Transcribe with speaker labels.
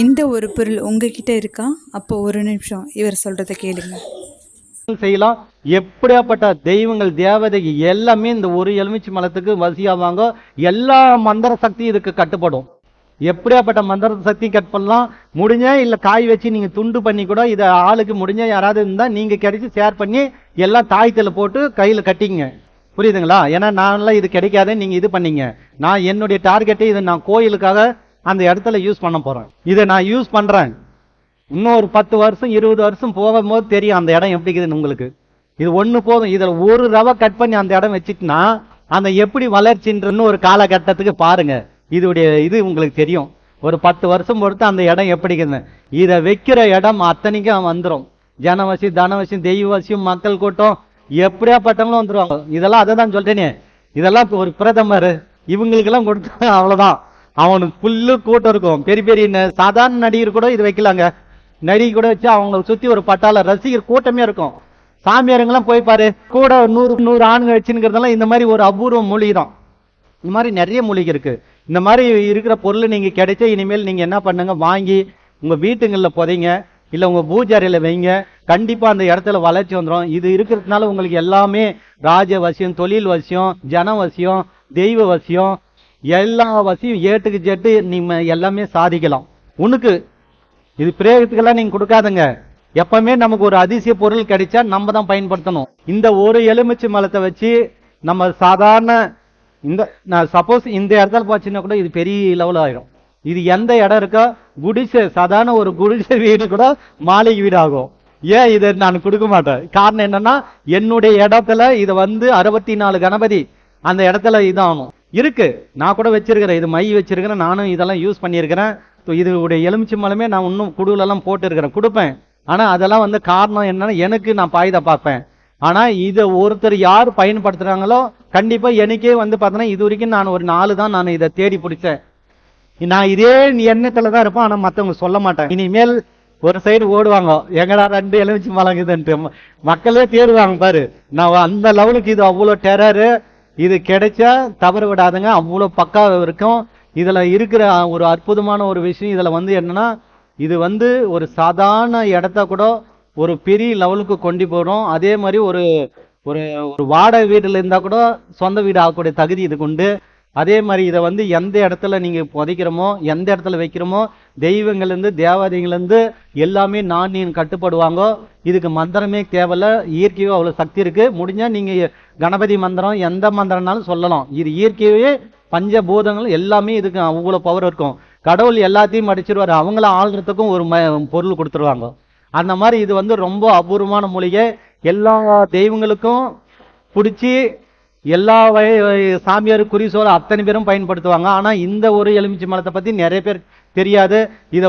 Speaker 1: இந்த ஒரு பொருள் உங்ககிட்ட இருக்கா? அப்போ ஒரு நிமிஷம் இவர் சொல்றத கேளுங்க.
Speaker 2: செய்யலாம். எப்படியாப்பட்ட தெய்வங்கள் தேவதை எல்லாமே இந்த ஒரு எலுமிச்சை மலத்துக்கு வசியாவாங்க எல்லா மந்திர சக்தி இதுக்கு கட்டுப்படும். எப்படியாப்பட்ட மந்திர சக்தி கட் பண்ணலாம் முடிஞ்ச இல்ல காய் வச்சு நீங்க துண்டு பண்ணி கூட இதை ஆளுக்கு முடிஞ்ச யாராவது இருந்தா நீங்க கிடைச்சி ஷேர் பண்ணி எல்லாம் தாயத்தில் போட்டு கையில கட்டிங்க புரியுதுங்களா? ஏன்னா நான்லாம் இது கிடைக்காதே நீங்க இது பண்ணீங்க. நான் என்னுடைய டார்கெட்டை இதை நான் கோயிலுக்காக அந்த இடத்துல யூஸ் பண்ண போகிறேன் இதை நான் யூஸ் பண்ணுறேன் இன்னொரு பத்து வருஷம் இருபது வருஷம் போகும்போது தெரியும் அந்த இடம் எப்படி இருக்குதுன்னு உங்களுக்கு. இது ஒன்று போதும். இதில் ஒரு ரவை கட் பண்ணி அந்த இடம் வச்சுட்டுனா அந்த எப்படி வளர்ச்சின்றன்னு ஒரு காலகட்டத்துக்கு பாருங்க. இதோடைய இது உங்களுக்கு தெரியும். ஒரு பத்து வருஷம் பொறுத்து அந்த இடம் எப்படி இருக்குதுன்னு. இதை வைக்கிற இடம் அத்தனைக்கும் வந்துடும் ஜனவசி தனவசியம் தெய்வவசியம் மக்கள் கூட்டம் எப்படியாப்பட்டவங்களும் வந்துடுவாங்க இதெல்லாம் அதை தான் சொல்கிறேனே இதெல்லாம் ஒரு பிரதமர் இவங்களுக்கெல்லாம் கொடுத்தா அவ்வளோதான் அவனுக்கு புல்லு கூட்டம் இருக்கும். பெரிய பெரிய ந- சாதாரண நடிகர் கூட இது வைக்கலாங்க. நடிகை கூட வச்சு அவங்கள சுத்தி ஒரு பட்டாள ரசிகர் கூட்டமே இருக்கும். சாமியாருங்கெல்லாம் போய் பாரு. கூட நூறு நூறு ஆணுங்க வச்சுங்கிறதெல்லாம் இந்த மாதிரி ஒரு அபூர்வ மூலிகை தான். இந்த மாதிரி நிறைய மூலிகை இருக்கு. இந்த மாதிரி இருக்கிற பொருள் நீங்க கிடைச்ச இனிமேல் நீங்க என்ன பண்ணுங்க? வாங்கி உங்க வீட்டுங்களில் புதைங்க. இல்ல உங்க பூஜை வைங்க. கண்டிப்பா அந்த இடத்துல வளர்ச்சி வந்துடும் இது இருக்கிறதுனால உங்களுக்கு எல்லாமே ராஜ வசியம் தொழில் வசியம் ஜன வசியம் தெய்வ வசியம் எல்லா வசியும் ஏட்டுக்கு ஜெட்டு நீங்க எல்லாமே சாதிக்கலாம். உனக்கு இது பிரேகத்துக்கெல்லாம் நீங்க கொடுக்காதுங்க. எப்பவுமே நமக்கு ஒரு அதிசய பொருள் கிடைச்சா நம்ம தான் பயன்படுத்தணும். இந்த ஒரு எலுமிச்சை மலத்தை வச்சு நம்ம சாதாரண இந்த நான் சப்போஸ் இந்த இடத்துல போச்சுன்னா கூட இது பெரிய லெவல் ஆகிடும் இது எந்த இடம் இருக்கோ குடிசை சாதாரண ஒரு குடிசை வீடு கூட மாளிகை வீடு ஆகும் ஏன் இதை நான் கொடுக்க மாட்டேன்? காரணம் என்னன்னா என்னுடைய இடத்துல இதை வந்து அறுபத்தி நாலு கணபதி அந்த இடத்துல இதாகணும். இருக்கு. நான் கூட வச்சிருக்கிறேன். இது மை வச்சிருக்கிறேன். நானும் இதெல்லாம் யூஸ் பண்ணியிருக்கிறேன். So இதோடைய எலுமிச்சை மலமே நான் இன்னும் குடுவிலெல்லாம் போட்டுருக்கிறேன். கொடுப்பேன். ஆனால் அதெல்லாம் வந்து காரணம் என்னன்னா எனக்கு நான் பாய்தா பார்ப்பேன். ஆனால் இதை ஒருத்தர் யார் பயன்படுத்துகிறாங்களோ கண்டிப்பாக எனக்கே வந்து பார்த்தோன்னா இது வரைக்கும் நான் ஒரு நாலு தான் நான் இதை தேடி பிடிச்சேன். நான் இதே எண்ணத்தில் தான் இருப்பேன். ஆனால் மற்றவங்க சொல்ல மாட்டேன் இனிமேல் ஒரு சைடு ஓடுவாங்க. எங்கடா ரெண்டு எலுமிச்சி மலங்குதுன்ட்டு மக்களே தேடுவாங்க பாரு. நான் அந்த லெவலுக்கு இது அவ்வளோ டெரரு இது கிடைச்சா தவறு விடாதுங்க. அவ்வளோ பக்காவாக இருக்கும். இதில் இருக்கிற ஒரு அற்புதமான ஒரு விஷயம் இதில் வந்து என்னென்னா இது வந்து ஒரு சாதாரண இடத்த கூட ஒரு பெரிய லெவலுக்கு கொண்டு போகிறோம் அதே மாதிரி ஒரு ஒரு ஒரு வாடகை வீடுல இருந்தால் கூட சொந்த வீடு ஆகக்கூடிய தகுதி இதுக்கு உண்டு. அதே மாதிரி இதை வந்து எந்த இடத்துல நீங்கள் புதைக்கிறோமோ எந்த இடத்துல வைக்கிறோமோ தெய்வங்கள்லேருந்து இருந்து எல்லாமே நான் நீ கட்டுப்படுவாங்க. இதுக்கு மந்திரமே தேவையில்ல. இயற்கையோ அவ்வளோ சக்தி இருக்குது முடிஞ்சால் நீங்கள் கணபதி மந்திரம் எந்த மந்திரம்னாலும் சொல்லலாம். இது இயற்கையே பஞ்சபூதங்கள் எல்லாமே இதுக்கு அவ்வளோ பவர் இருக்கும். கடவுள் எல்லாத்தையும் அடிச்சிருவார். அவங்கள ஆள்றதுக்கும் ஒரு ம- பொருள் கொடுத்துருவாங்க. அந்த மாதிரி இது வந்து ரொம்ப அபூர்வமான மூலிகை. எல்லா தெய்வங்களுக்கும் பிடிச்சி எல்லா வய சாமியார் குறி சொல்ல அத்தனை பேரும் பயன்படுத்துவாங்க. ஆனால் இந்த ஒரு எலுமிச்சை மரத்தை பற்றி நிறைய பேர் தெரியாது. இதை